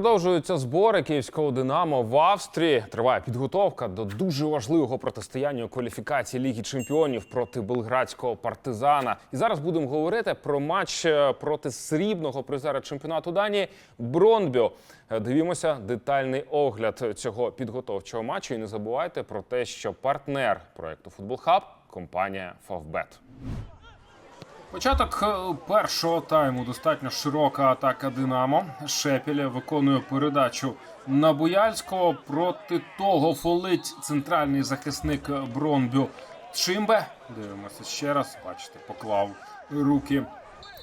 Продовжуються збори київського Динамо в Австрії. Триває підготовка до дуже важливого протистояння у кваліфікації Ліги Чемпіонів проти белградського партизана. І зараз будемо говорити про матч е, проти срібного призера чемпіонату Данії Бронбіо. Е, Дивімося детальний огляд цього підготовчого матчу. І не забувайте про те, що партнер проекту Футбол Хаб компанія Фавбет. Початок е, першого тайму достатньо широка атака Динамо. Шепіля виконує передачу на Буяльського. Проти того фолить центральний захисник Бронбю Чимбе. Дивимося ще раз. Бачите, поклав руки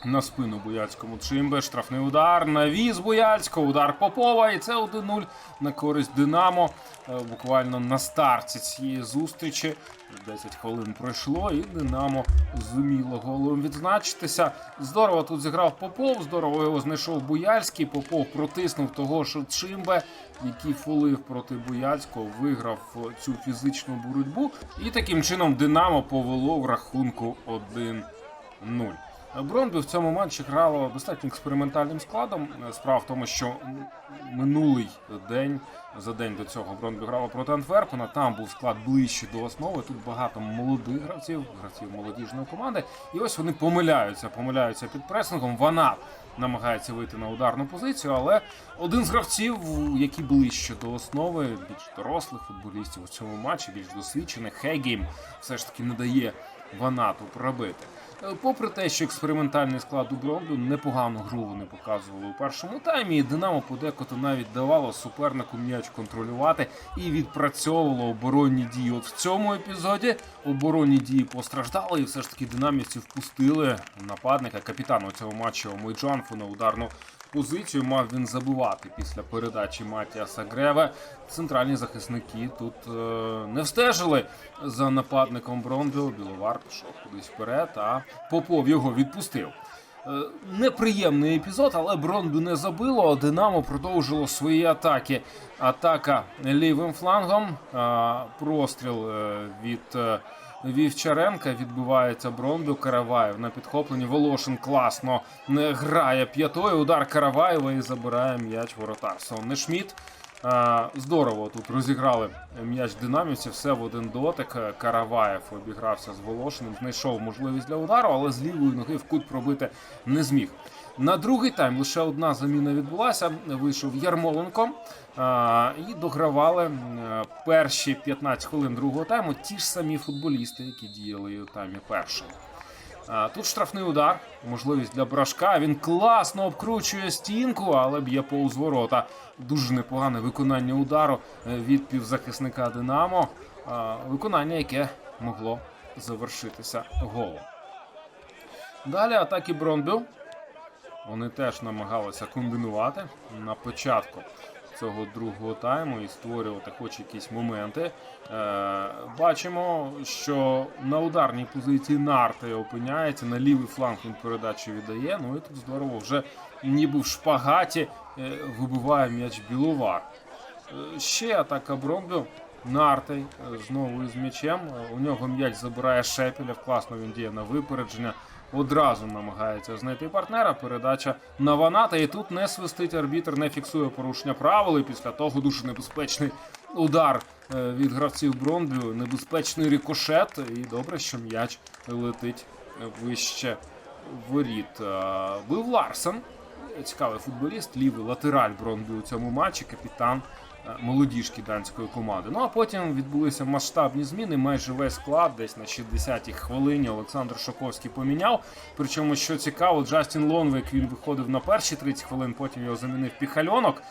на спину Буяльському Чимбе. Штрафний удар. Навіз Буяльського. Удар Попова. І це 1-0 на користь Динамо. Е, Буквально на старті цієї зустрічі. 10 хвилин пройшло, і Динамо зуміло голом відзначитися. Здорово тут зіграв Попов, здорово його знайшов Буяльський. Попов протиснув того, що Чимбе, який фолив проти Буяльського, виграв цю фізичну боротьбу. І таким чином Динамо повело в рахунку 1-0. Бронбі в цьому матчі грало достатньо експериментальним складом. Справа в тому, що минулий день за день до цього Бронбі грало проти Антверпена. Там був склад ближче до основи. Тут багато молодих гравців, гравців молодіжної команди. І ось вони помиляються, помиляються під пресингом. Вона намагається вийти на ударну позицію, але один з гравців, які ближче до основи, більш дорослих футболістів у цьому матчі, більш досвідчених, Хейгейм, все ж таки не дає Ванату пробити. Е, Попри те, що експериментальний склад у Бронбю непогану гру вони показували у першому таймі, і Динамо подекуди навіть давало супернику м'яч контролювати і відпрацьовувало оборонні дії. От в цьому епізоді оборонні дії постраждали, і все ж таки динамівці впустили нападника капітану цього матчу матчі Омойджанфу на ударну позицію. Мав він забивати після передачі Матіаса Греве. Центральні захисники тут е, не встежили за нападником Бронбіо. Біловар пішов кудись вперед, а Попов його відпустив. Е, Неприємний епізод, але Бронбю не забило. Динамо продовжило свої атаки. Атака лівим флангом. а, Простріл е, від е, Вівчаренка відбувається Бронбю. Караваєв на підхопленні. Волошин класно не грає п'ятою. Удар Караваєва і забирає м'яч воротар. Сонне Шміт. Здорово тут розіграли м'яч динамівців, все в один дотик. Караваєв обігрався з Волошиним, знайшов можливість для удару, але з лівої ноги в кут пробити не зміг. На другий тайм лише одна заміна відбулася. Вийшов Ярмоленко і догравали перші 15 хвилин другого тайму ті ж самі футболісти, які діяли у таймі першого. Тут штрафний удар, можливість для брашка. Він класно обкручує стінку, але б'є повз ворота. Дуже непогане виконання удару е, від півзахисника Динамо. Виконання, яке могло завершитися голом. Далі атаки Бронбю. Вони теж намагалися комбінувати на початку цього другого тайму і створювати хоч якісь моменти. Е, бачимо, що на ударній позиції Нарти опиняється, на лівий фланг він передачу віддає. Ну і тут здорово вже ніби в шпагаті е, вибиває м'яч Біловар. Е, Ще атака Бронбю. Нартей е, знову із м'ячем. У нього м'яч забирає Шепелєв. Класно він діє на випередження. Одразу намагається знайти партнера. Передача на Ваната. І тут не свистить арбітр, не фіксує порушення правил. І після того дуже небезпечний удар е, від гравців Бронбю. Небезпечний рикошет. І добре, що м'яч летить вище воріт. Е, Бив Ларсен. Цікавий футболіст, лівий латераль Бронбі у цьому матчі, капітан е, молодіжки данської команди. Ну а потім відбулися масштабні зміни. Майже весь склад, десь на 60-й хвилині Олександр Шоковський поміняв. Причому, що цікаво, Джастін Лонвик він виходив на перші 30 хвилин, потім його замінив Піхальонок.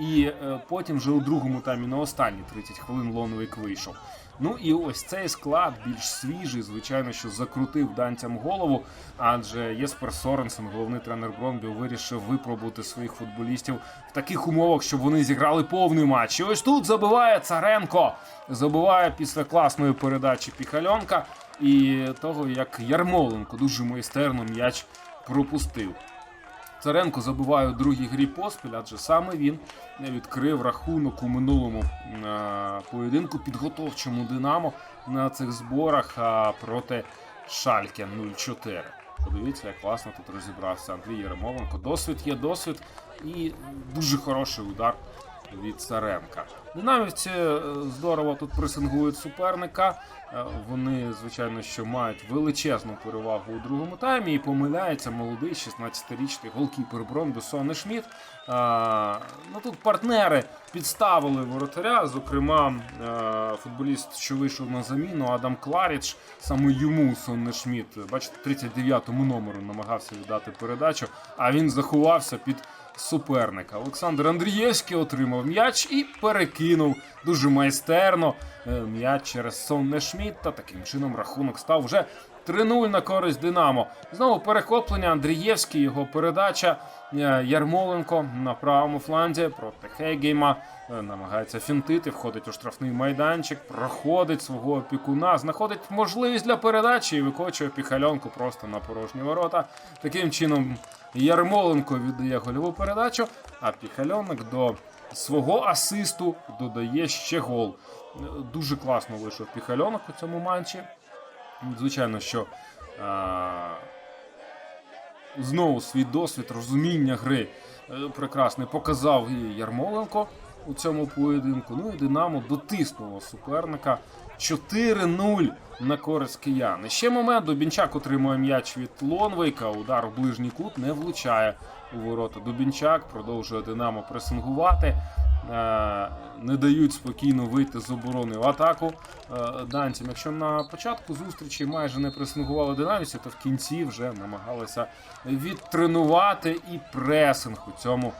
І е, потім вже у другому таймі на останні 30 хвилин Лонвик вийшов. Ну і ось цей склад більш свіжий, звичайно, що закрутив данцям голову. Адже Єспер Соренсен, головний тренер Бронбі, вирішив випробувати своїх футболістів в таких умовах, щоб вони зіграли повний матч. І ось тут забиває Царенко. Забиває після класної передачі Піхальонка і того, як Ярмоленко дуже майстерно м'яч пропустив. Царенко забиває у другій грі поспіль, адже саме він не відкрив рахунок у минулому е, поєдинку підготовчому Динамо на цих зборах проти Шальке 0-4. Подивіться, як класно тут розібрався Андрій Єремовенко. Досвід є досвід і дуже хороший удар від Царенка. Динамівці е, здорово тут пресингують суперника. Е, Вони, звичайно, що мають величезну перевагу у другому таймі і помиляється молодий 16-річний голкіпер Бронду Соне Шміт. А, ну тут партнери підставили воротаря. Зокрема, е, футболіст, що вийшов на заміну, Адам Кларіч. Саме йому Сонне Шміт, бачите, 39-му номеру намагався віддати передачу, а він заховався під суперника. Олександр Андрієвський отримав м'яч і перекинув дуже майстерно е, м'яч через Сонне Шмідта. Таким чином рахунок став вже 3-0 на користь Динамо. Знову перехоплення Андрієвський, його передача. Е, Ярмоленко на правому фланзі проти Хейгейма. Е, Намагається фінтити, входить у штрафний майданчик, проходить свого опікуна, знаходить можливість для передачі і викочує піхальонку просто на порожні ворота. Таким чином Ярмоленко віддає гольову передачу, а піхальонок до свого асисту додає ще гол. Е, Дуже класно вийшов піхальонок у цьому матчі. Звичайно, що а, знову свій досвід, розуміння гри е, прекрасний показав і Ярмоленко у цьому поєдинку. Ну і Динамо дотиснуло суперника 4-0 на користь киян. І ще момент Дубінчак отримує м'яч від Лонвейка. Удар в ближній кут не влучає у ворота. Дубінчак продовжує Динамо пресингувати. Е, Не дають спокійно вийти з оборони в атаку е, данцям. Якщо на початку зустрічі майже не пресингували динамівці, то в кінці вже намагалися відтренувати і пресинг у цьому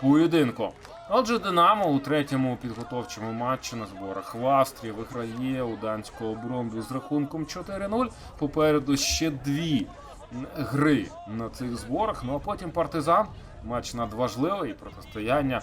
поєдинку. Отже, Динамо у третьому підготовчому матчі на зборах в Австрії виграє у данського бронду з рахунком 4-0. Попереду ще дві гри на цих зборах. Ну а потім партизан. Матч надважливий протистояння